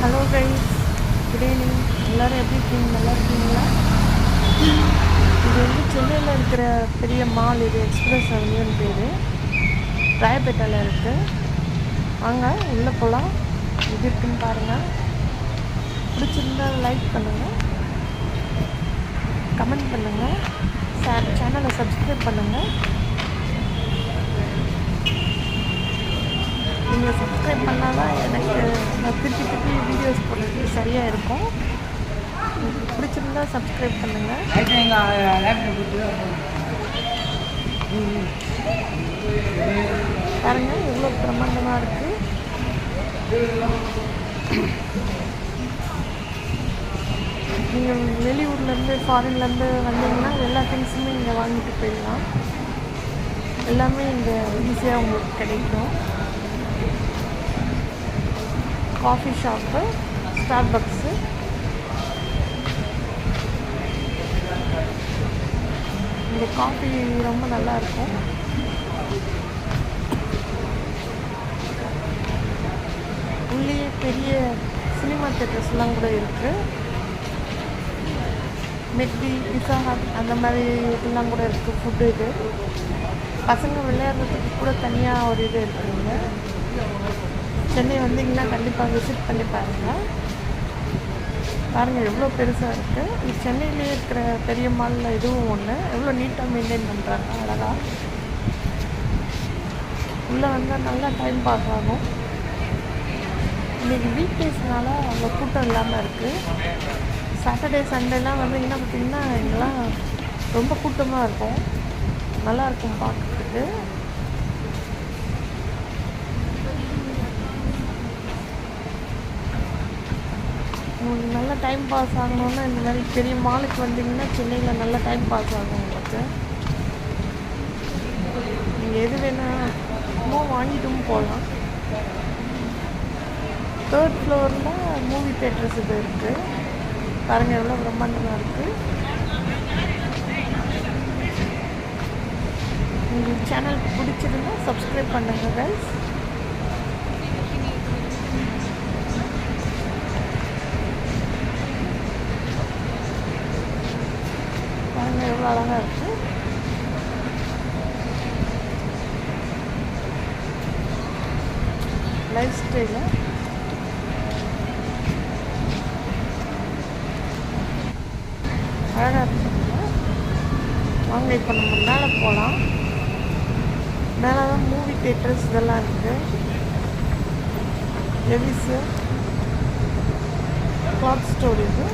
Hello guys good evening எல்லோரும் எப்படி இருக்கீங்க? நல்லா இருக்கீங்களா? இது வந்து சென்னையில் இருக்கிற பெரிய மால் இது எக்ஸ்பிரஸ் அவென்யூன்னு பேர். ராயப்பேட்டையில் இருக்குது வாங்க உள்ளே போகலாம் இது இருக்குன்னு பாருங்கள் பிடிச்சிருந்தா லைக் பண்ணுங்கள் கமெண்ட் பண்ணுங்கள் சேனலை சப்ஸ்கிரைப் பண்ணுங்கள் நீங்கள் சப்ஸ்கிரைப் பண்ணால் தான் எனக்கு நான் திருப்பி திருப்பி வீடியோஸ் போடுறது சரியாக இருக்கும். பிடிச்சிருந்தா சப்ஸ்கிரைப் பண்ணுங்கள் பாருங்க எவ்வளோ பிரம்மாண்டமாக இருக்குது நீங்கள் வெளியூர்லேருந்து ஃபாரின்லேருந்து வந்தீங்கன்னா எல்லா திங்ஸுமே இங்கே வாங்கிட்டு போயிடலாம். எல்லாமே இங்கே ஈஸியாக உங்களுக்கு கிடைக்கும். காஃபி ஷாப்பு ஸ்டார் பக்ஸு இந்த காஃபி ரொம்ப நல்லா இருக்கும். உள்ளேயே பெரிய சினிமா தேட்டர்ஸ்லாம் கூட இருக்குது மெட்டி பிஸா ஹட் அந்த மாதிரி இதெல்லாம் கூட இருக்குது ஃபுட்டு இது. பசங்க விளையாடுறதுக்கு கூட தனியாக ஒரு இது இருக்குதுங்க சென்னை வந்தீங்கன்னா கண்டிப்பாக விசிட் பண்ணி பாருங்கள் பாருங்கள் எவ்வளோ பெருசாக இருக்குது இது சென்னையிலே இருக்கிற பெரிய மாலில் இதுவும் ஒன்று எவ்வளோ நீட்டாக மெயின்டைன் பண்ணுறாங்க அழகாக உள்ளே வந்தால் நல்லா டைம் பாஸ் ஆகும். இன்றைக்கி வீக் டேஸ்னால அவ்வளோ கூட்டம் இல்லாமல் இருக்குது சாட்டர்டே சண்டேலாம் வந்தீங்கன்னா பார்த்திங்கன்னா இங்கெல்லாம் ரொம்ப கூட்டமாக இருக்கும். நல்லாயிருக்கும் பார்க்குறதுக்கு. உங்களுக்கு நல்ல டைம் பாஸ் ஆகணுன்னா இந்த மாதிரி பெரிய மாலுக்கு வந்தீங்கன்னா சென்னையில் நல்ல டைம் பாஸ் ஆகும் உங்களுக்கு. நீங்கள் எது வேணால் வாங்கிட்டும் போகலாம் தேர்ட் ஃப்ளோரில் மூவி தேட்டர்ஸ் இது இருக்குது பாருங்கள் எவ்வளோ பிரம்மாண்டமாக இருக்குது உங்களுக்கு சேனல் பிடிச்சிருந்தா சப்ஸ்கிரைப் பண்ணுங்கள் கைஸ் பாருங்க அழகாக இருக்குது லைஃப் ஸ்டைலு அழகாக இருக்குங்க வாங்க இப்போ நம்ம மேலே போகலாம் மேலே தான் மூவி தேட்டர்ஸ் இதெல்லாம் இருக்குது எவிஸு கிளாத் ஸ்டோர் இது.